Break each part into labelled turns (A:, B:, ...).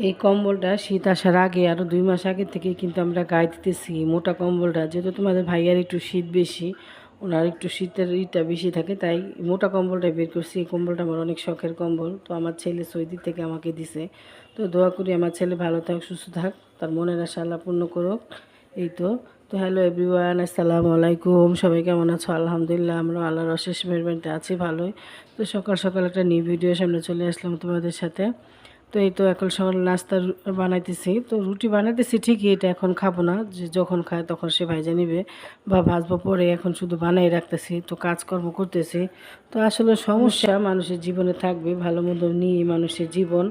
A: এই কম্বলটা শীত আসার আগে আরও দুই মাস আগে থেকে কিন্তু আমরা গায়ে দিতেছি মোটা কম্বলটা, যেহেতু তোমাদের ভাইয়ার একটু শীত বেশি, ওনার একটু শীতের ইটা বেশি থাকে, তাই মোটা কম্বলটা বের করছি। এই কম্বলটা আমার অনেক শখের কম্বল, তো আমার ছেলে সৌদি থেকে আমাকে দিছে। তো দোয়া করি আমার ছেলে ভালো থাক, সুস্থ থাক, তার মনের আশা আল্লাহ পূর্ণ করুক। এই তো তো হ্যালো এভরিওয়ান আসসালামু আলাইকুম, সবাই কেমন আছো? আলহামদুলিল্লাহ, আমরা আল্লাহর অশেষ মেহরবানিতে আছি, ভালোই। তো সকাল সকাল একটা নিউ ভিডিও সামনে চলে আসলাম তোমাদের সাথে। তো এই তো এখন সকাল নাস্তা বানাইতেছি। তো রুটি বানাইতেছি ঠিকই, এটা এখন খাব না। যে যখন খায় তখন সে ভাইজা নিবে বা ভাজবো পরে এখন শুধু বানাই রাখতেছি, তো কাজকর্ম করতেছি। তো আসলে সমস্যা, মানুষের জীবনে থাকবে, ভালো মন্দ নিয়ে মানুষের জীবন।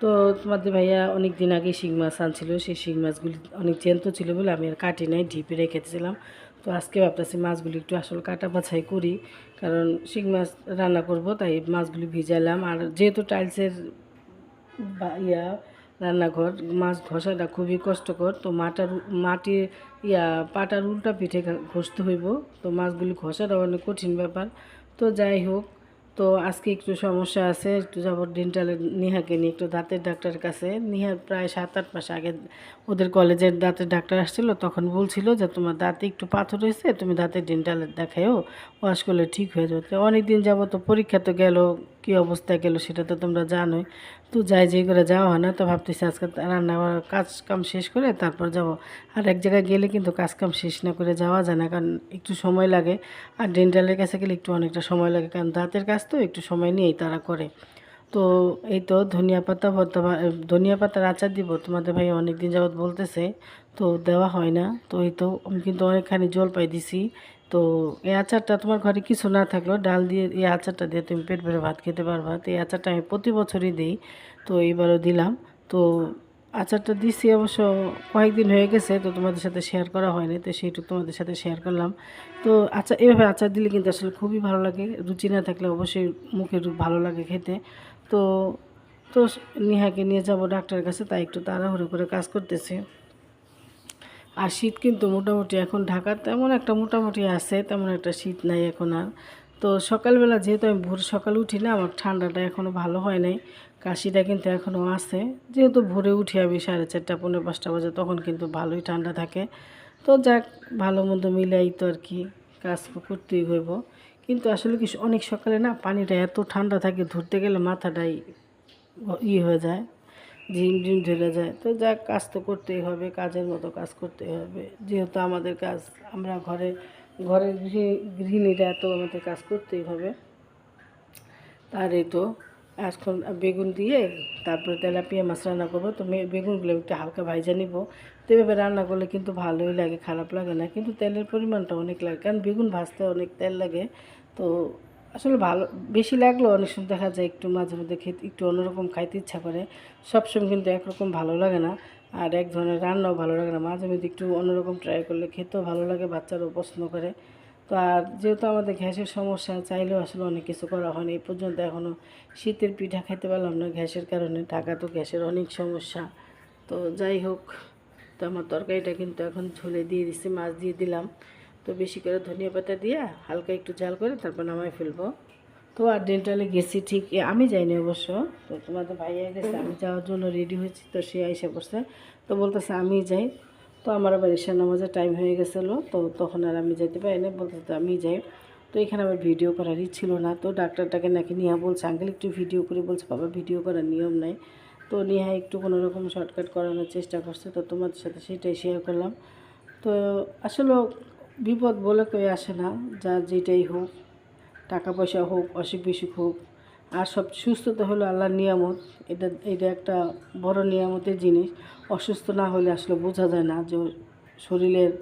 A: তো তোমাদের ভাইয়া অনেক দিন আগে শিং মাছ আনছিল, সেই শিং মাছগুলি অনেক জ্যান্ত ছিল বলে আমি আর কাটি নাই ঢিপে রেখেছিলাম তো আজকে ভাবতেছি মাছগুলি একটু আসলে কাটা বাছাই করি, কারণ শিং মাছ রান্না করব, তাই মাছগুলি ভিজালাম আর যেহেতু টাইলসের ইয়া, রান্নাঘর, মাছ ঘষাটা খুবই কষ্টকর। তো মাটার মাটির ইয়া, পাটার উল্টা পিঠে ঘষতে হইব। তো মাছগুলি ঘষাটা অনেক কঠিন ব্যাপার। তো যাই হোক, তো আজকে একটু সমস্যা আছে, একটু যাব ডেন্টালের নিহাকে নিয়ে, একটু দাঁতের ডাক্তারের কাছে। নিহা প্রায় সাত আট মাস আগে ওদের কলেজের দাঁতের ডাক্তার আসছিল, তখন বলছিল যে, তোমার দাঁতে একটু পাথর হয়েছে, তুমি দাঁতের ডেন্টালের দেখায়ও ওয়াশ করলে ঠিক হয়ে যাবে। অনেক দিন যাব তো পরীক্ষা তো গেল কী অবস্থা গেল সেটা তো তোমরা জানোই। তো যাই যাই করে যাওয়া হয় না, তো ভাবতেছি আজকে রান্না কাজ কাম শেষ করে তারপর যাব। আর এক জায়গায় গেলে কিন্তু কাজ কাম শেষ না করে যাওয়া যায় না, কারণ একটু সময় লাগে। আর ডেন্টালের কাছে গেলে একটু অনেকটা সময় লাগে, কারণ দাঁতের কাজ তো একটু সময় নিয়েই তারা করে। তো এই তো ধনিয়া পাতা ভর্তা ধনিয়া পাতার আচার দিব। তোমাদের ভাই অনেক দিন যাবত বলতেছে, তো দেওয়া হয় না। তো এই তো আমি কিন্তু অনেকখানি জল পাই দিছি। তো এই আচারটা তোমার ঘরে কিছু না থাকলেও ডাল দিয়ে এই আচারটা দিয়ে তুমি পেট ভরে ভাত খেতে পারবা। তো এই আচারটা আমি প্রতি বছরই দিই। তো এইবারও দিলাম। তো আচারটা দিছি অবশ্য কয়েকদিন হয়ে গেছে, তো তোমাদের সাথে শেয়ার করা হয়নি। তো সেইটুকু তোমাদের সাথে শেয়ার করলাম। তো আচার এভাবে আচার দিলে কিন্তু আসলে খুবই ভালো লাগে। রুচি না থাকলে অবশ্যই মুখে ভালো লাগে খেতে। তো তো নিহাকে নিয়ে যাব ডাক্তারের কাছে, তাই একটু তাড়াহুড়ো করে কাজ করতেছি। আর শীত কিন্তু মোটামুটি এখন ঢাকার তেমন একটা মোটামুটি আছে, তেমন একটা শীত নাই এখন আর। তো সকালবেলা যেহেতু আমি ভোর সকালে উঠি না, আমার ঠান্ডাটা এখনও ভালো হয় নাই, কাশিটা কিন্তু এখনও আছে। যেহেতু ভোরে উঠি আমি সাড়ে চারটা পনেরো পাঁচটা বাজে, তখন কিন্তু ভালোই ঠান্ডা থাকে। তো যাক, ভালো মন্দ মিলাই তো আর কি কাজ করতেই হইব। কিন্তু আসলে কি অনেক সকালে না পানিটা এত ঠান্ডা থাকে, ধরতে গেলে মাথাটাই ই হয়ে যায়, ঝিম ঝিম ধরে যায়। তো যা কাজ তো করতেই হবে, কাজের মতো কাজ করতেই হবে। যেহেতু আমাদের কাজ, আমরা ঘরে, ঘরের গৃহি- গৃহিণীরা এত আমাদের কাজ করতেই হবে। তারই এই তো এখন বেগুন দিয়ে তারপরে তেলাপিয়া মাছ রান্না করব। তো বেগুনগুলো একটু হালকা ভাইজা নিব। তো এভাবে রান্না করলে কিন্তু ভালোই লাগে, খারাপ লাগে না। কিন্তু তেলের পরিমাণটা অনেক লাগে, কারণ বেগুন ভাজতে অনেক তেল লাগে। তো আসলে ভালো, বেশি লাগলেও অনেক সময় দেখা যায় একটু মাঝে মধ্যে খেতে একটু অন্যরকম খাইতে ইচ্ছা করে। সবসময় কিন্তু একরকম ভালো লাগে না, আর এক ধরনের রান্নাও ভালো লাগে না। মাঝে মধ্যে একটু অন্যরকম ট্রাই করলে খেতেও ভালো লাগে, বাচ্চারাও পছন্দ করে। তো আর যেহেতু আমাদের গ্যাসের সমস্যা, চাইলেও আসলে অনেক কিছু করা হয়নি। এই পর্যন্ত এখনও শীতের পিঠা খেতে পারলাম না গ্যাসের কারণে। ঢাকা তো গ্যাসের অনেক সমস্যা। তো যাই হোক, তো আমার তরকারিটা কিন্তু এখন ঝোলে দিয়ে দিছি, মাছ দিয়ে দিলাম। তো বেশি করে ধনিয়া পাতা দিয়ে হালকা একটু জাল করে তারপর নামায় ফেলব। তো আর ডেন্টালে গেছি ঠিক আমি যাইনি অবশ্য। তো তোমাদের ভাইয়া গেছে, আমি যাওয়ার জন্য রেডি হয়েছি, তো সে আইসা পড়ছে। তো বলতেছে আমি যাই। তো আমার আবার ঈশা নামাজের টাইম হয়ে গেছিল, তো তখন আর আমি যেতে পারি না বলতে আমি যাই। তো এখানে আমার ভিডিও করারই ছিল না, তো ডাক্তারটাকে নাকি নিয়ে বলছে আঙ্কেল একটু ভিডিও করে বলছে, বাবা ভিডিও করার নিয়ম নাই। তো নেহা একটু কোনো রকম শর্টকাট করানোর চেষ্টা করছে, তো তোমাদের সাথে সেটাই শেয়ার করলাম। তো আসলে বিপদ বলে কেউ আসে না, যার যেটাই হোক, টাকা পয়সা হোক অসুখ বিসুখ হোক আর সব সুস্থতা হলো আল্লাহর নিয়ামত। এটা এটা একটা বড় নিয়ামতের জিনিস। অসুস্থ না হলে আসলে বোঝা যায় না যে শরীরের,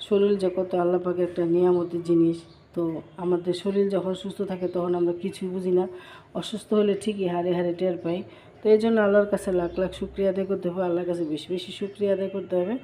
A: শরীর যে কত আল্লাহ পাকে একটা নিয়ামতের জিনিস। তো আমাদের শরীর যখন সুস্থ থাকে তখন আমরা কিছুই বুঝি না। অসুস্থ হলে ঠিকই হারে হারে টের পাই। তো এই জন্য আল্লাহর কাছে লাখ লাখ শুক্রিয়া আদায় করতে হবে। আল্লাহর কাছে বেশি বেশি শুক্রিয়া আদায় করতে হবে।